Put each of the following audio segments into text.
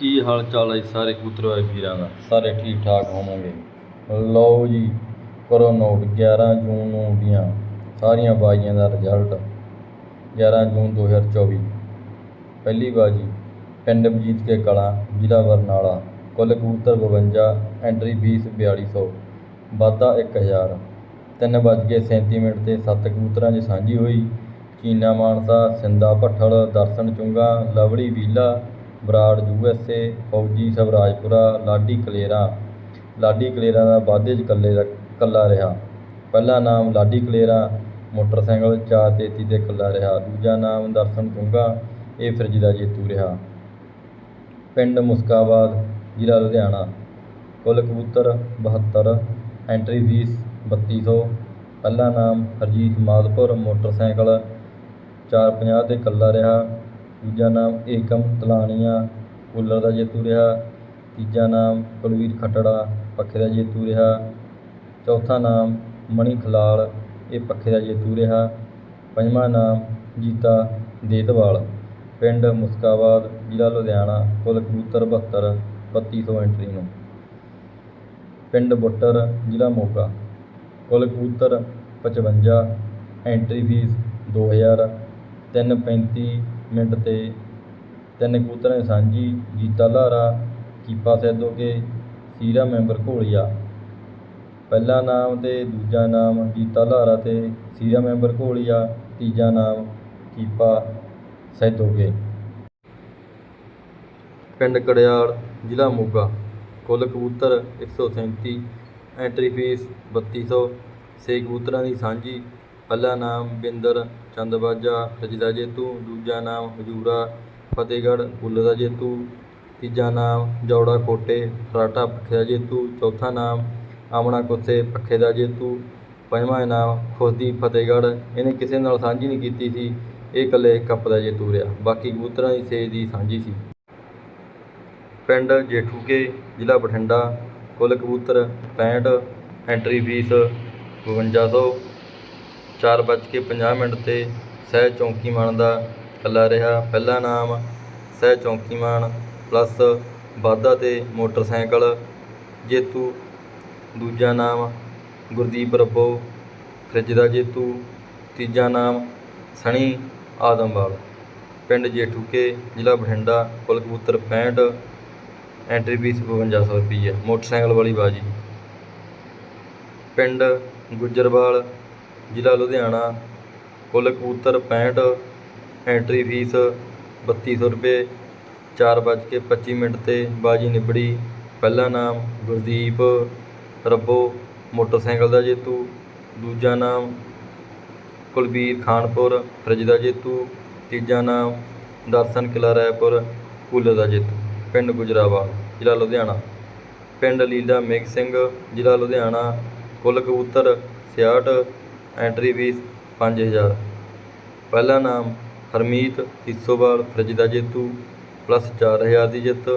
ਕੀ ਹਾਲ ਚਾਲ ਹੈ ਸਾਰੇ ਕਬੂਤਰ ਵਾਲੇ ਵੀਰਾਂ ਦਾ? ਸਾਰੇ ਠੀਕ ਠਾਕ ਹੋਵੋਗੇ? ਲਓ ਜੀ, ਕਰੋ ਨੋਟ 11 ਜੂਨ ਨੂੰ ਦੀਆਂ ਸਾਰੀਆਂ ਬਾਜ਼ੀਆਂ ਦਾ ਰਿਜ਼ਲਟ 11 ਜੂਨ 2024 ਪਹਿਲੀ ਬਾਜੀ, ਪਿੰਡ ਬਜੀਤ ਕੇ ਕਲਾਂ, ਜ਼ਿਲ੍ਹਾ ਬਰਨਾਲਾ। ਕੁੱਲ ਕਬੂਤਰ 52 ਐਂਟਰੀ ਫੀਸ 4200 ਵਾਧਾ 1000 ਤਿੰਨ ਵੱਜ ਕੇ 37 ਮਿੰਟ ਤੇ ਸੱਤ ਕਬੂਤਰਾਂ 'ਚ ਸਾਂਝੀ ਹੋਈ। ਚੀਨਾ ਮਾਨਸਾ ਸਿੰਦਾ ਭੱਠਲ, ਦਰਸ਼ਨ ਚੁੰਗਾ, ਲਵਲੀ ਵੀਲਾ ਬਰਾੜ ਯੂਐਸਏ ਫੌਜੀ ਸਵਰਾਜਪੁਰਾ ਲਾਡੀ ਕਲੇਰਾ। ਲਾਡੀ ਕਲੇਰਾ ਦਾ ਵਾਧੇ 'ਚ ਇਕੱਲੇ ਦਾ ਇਕੱਲਾ ਰਿਹਾ। ਪਹਿਲਾ ਨਾਮ ਲਾਡੀ ਕਲੇਰਾ, ਮੋਟਰਸਾਈਕਲ 433 ਤੇ ਇਕੱਲਾ ਰਿਹਾ। ਦੂਜਾ ਨਾਮ ਦਰਸ਼ਨ ਚੁੰਗਾ, ਇਹ ਫਿਰ ਦਾ ਜੇਤੂ ਰਿਹਾ। ਪਿੰਡ ਮੁਸਕਾਬਾਦ, ਜ਼ਿਲ੍ਹਾ ਲੁਧਿਆਣਾ। ਕੁੱਲ ਕਬੂਤਰ 72 ਐਂਟਰੀ ਫੀਸ 3200 ਪਹਿਲਾ ਨਾਮ ਹਰਜੀਤ ਮਾਦਪੁਰ, ਮੋਟਰਸਾਈਕਲ 450 ਤੇ ਇਕੱਲਾ ਰਿਹਾ। ਦੂਜਾ ਨਾਮ ਏਕਮ ਤਲਾਣੀਆ, ਕੂਲਰ ਦਾ ਜੇਤੂ ਰਿਹਾ। ਤੀਜਾ ਨਾਮ ਕੁਲਵੀਰ ਖੱਟੜਾ, ਪੱਖੇ ਦਾ ਜੇਤੂ ਰਿਹਾ। ਚੌਥਾ ਨਾਮ ਮਣੀ ਖਲਾਲ, ਇਹ ਪੱਖੇ ਦਾ ਜੇਤੂ ਰਿਹਾ। ਪੰਜਵਾਂ ਨਾਮ ਜੀਤਾ ਦੇਤਵਾਲ। ਪਿੰਡ ਮੁਸਕਾਬਾਦ, ਜ਼ਿਲ੍ਹਾ ਲੁਧਿਆਣਾ ਕੁੱਲ ਕਬੂਤਰ 72 3200 ਐਂਟਰੀ ਨੂੰ। ਪਿੰਡ ਬੁੱਟਰ, ਜ਼ਿਲ੍ਹਾ ਮੋਗਾ। ਕੁੱਲ ਕਬੂਤਰ 55 ਐਂਟਰੀ ਫੀਸ 2000 ਤਿੰਨ ਪੈਂਤੀ ਮਿੰਟ ਤੇ ਤਿੰਨ ਕਬੂਤਰਾਂ ਦੀ ਸਾਂਝੀ, ਜੀਤਾ ਲਾਰਾ, ਕੀਪਾ ਸੈਦੋ ਸੀਰਾ ਮੈਂਬਰ ਘੋਲੀਆ। ਪਹਿਲਾ ਨਾਮ ਤੇ ਦੂਜਾ ਨਾਮ ਜੀਤਾ ਲਾਰਾ ਤੇ ਸੀਰਾ ਮੈਂਬਰ ਘੋਲੀਆ, ਤੀਜਾ ਨਾਮ ਕੀਪਾ ਸੈਦੋਗੇ। ਪਿੰਡ ਕੜਿਆਲ, ਜ਼ਿਲ੍ਹਾ ਮੋਗਾ। ਕੁੱਲ ਕਬੂਤਰ 137 ਐਂਟਰੀ ਫੀਸ 3200 ਛੇ ਕਬੂਤਰਾਂ ਦੀ ਸਾਂਝੀ ਪਹਿਲਾ ਨਾਮ ਬਿੰਦਰ ਚੰਦਬਾਜਾ ਫਰਿੱਜ ਦਾ ਜੇਤੂ, ਦੂਜਾ ਨਾਮ ਹਜੂਰਾ, ਫਤਿਹਗੜ੍ਹ ਬੁੱਲ ਦਾ ਜੇਤੂ, ਤੀਜਾ ਨਾਮ ਜੌੜਾ ਕੋਟੇ ਫਰਾਟਾ ਪੱਖੇ ਦਾ ਜੇਤੂ, ਚੌਥਾ ਨਾਮ ਆਮਣਾ ਕੁੱਸੇ ਪੱਖੇ ਦਾ ਜੇਤੂ, ਪੰਜਵਾਂ ਇਨਾਮ ਖੁਸ਼ਦੀ ਫਤਿਹਗੜ੍ਹ। ਇਹਨੇ ਕਿਸੇ ਨਾਲ ਸਾਂਝੀ ਨਹੀਂ ਕੀਤੀ ਸੀ, ਇਹ ਇਕੱਲੇ ਕੱਪ ਦਾ ਜੇਤੂ ਰਿਹਾ। ਬਾਕੀ ਕਬੂਤਰਾਂ ਦੀ ਸੇਜ ਦੀ ਸਾਂਝੀ ਸੀ। ਪਿੰਡ ਜੇਠੂਕੇ, ਜ਼ਿਲ੍ਹਾ ਬਠਿੰਡਾ, ਕੁੱਲ ਕਬੂਤਰ 65 ਐਂਟਰੀ ਫੀਸ 5200 ਚਾਰ ਵੱਜ ਕੇ ਪੰਜਾਹ ਮਿੰਟ ਤੇ ਸਹਿ ਚੌਂਕੀਮਾਨ ਦਾ ਇਕੱਲਾ ਰਿਹਾ ਪਹਿਲਾ ਨਾਮ, ਸਹਿ ਚੌਂਕੀਮਾਨ ਪਲੱਸ ਵਾਧਾ ਤੇ ਮੋਟਰਸਾਈਕਲ। ਜੇਤੂ, ਦੂਜਾ ਨਾਮ ਗੁਰਦੀਪ ਰੱਬੋ, ਫਰਿੱਜ ਦਾ ਜੇਤੂ, ਤੀਜਾ ਨਾਮ ਸਣੀ ਆਦਮਵਾਲ। ਪਿੰਡ ਜੇਠੂਕੇ, ਜ਼ਿਲ੍ਹਾ ਬਠਿੰਡਾ, ਕੁੱਲ ਕਬੂਤਰ 65 ਐਂਟਰੀ ਫੀਸ 5200 ਰੁਪਈਆ, ਮੋਟਰਸਾਈਕਲ ਵਾਲੀ ਬਾਜੀ। ਪਿੰਡ ਗੁੱਜਰਵਾਲ ਜ਼ਿਲ੍ਹਾ ਲੁਧਿਆਣਾ, ਕੁੱਲ ਕਬੂਤਰ 65 ਐਂਟਰੀ ਫੀਸ 3200 ਰੁਪਏ, ਚਾਰ ਵੱਜ ਕੇ 25 ਮਿੰਟ ਤੇ ਬਾਜੀ ਨਿਬੜੀ। ਪਹਿਲਾ ਨਾਮ ਗੁਰਦੀਪ, ਰੱਬੋ ਮੋਟਰਸਾਈਕਲ ਦਾ ਜੇਤੂ। ਦੂਜਾ ਨਾਮ ਕੁਲਬੀਰ ਖਾਨਪੁਰ, ਫਰਿੱਜ ਦਾ ਜੇਤੂ। ਤੀਜਾ ਨਾਮ ਦਰਸ਼ਨ ਕਿਲਾ ਰਾਏਪੁਰ, ਕੂਲਰ ਦਾ ਜੇਤੂ। ਪਿੰਡ ਗੁਜਰਾਵਾਲ, ਜ਼ਿਲ੍ਹਾ ਲੁਧਿਆਣਾ। ਪਿੰਡ ਲੀਲਾ ਮੇਘ ਸਿੰਘ, ਜ਼ਿਲ੍ਹਾ ਲੁਧਿਆਣਾ। ਕੁੱਲ ਕਬੂਤਰ 66 ਐਂਟਰੀ ਫੀਸ 5000 ਪਹਿਲਾ ਨਾਮ ਹਰਮੀਤ ਹਿੱਸੋਵਾਲ ਫਰਿੱਜ ਦਾ ਜੇਤੂ, ਪਲੱਸ 4000 ਦੀ ਜਿੱਤ।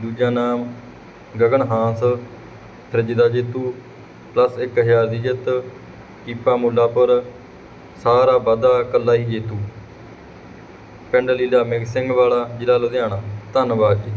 ਦੂਜਾ ਨਾਮ ਗਗਨ ਹਾਂਸ ਫਰਿੱਜ ਦਾ ਜੇਤੂ, ਪਲੱਸ 1000 ਦੀ ਜਿੱਤ। ਕੀਪਾ ਮੁੱਲਾਪੁਰ, ਸਾਰਾ ਵਾਧਾ ਇਕੱਲਾ ਹੀ ਜੇਤੂ। ਪਿੰਡ ਲੀਲਾ ਮੇਘ ਸਿੰਘ ਵਾਲਾ, ਜ਼ਿਲ੍ਹਾ ਲੁਧਿਆਣਾ। ਧੰਨਵਾਦ ਜੀ।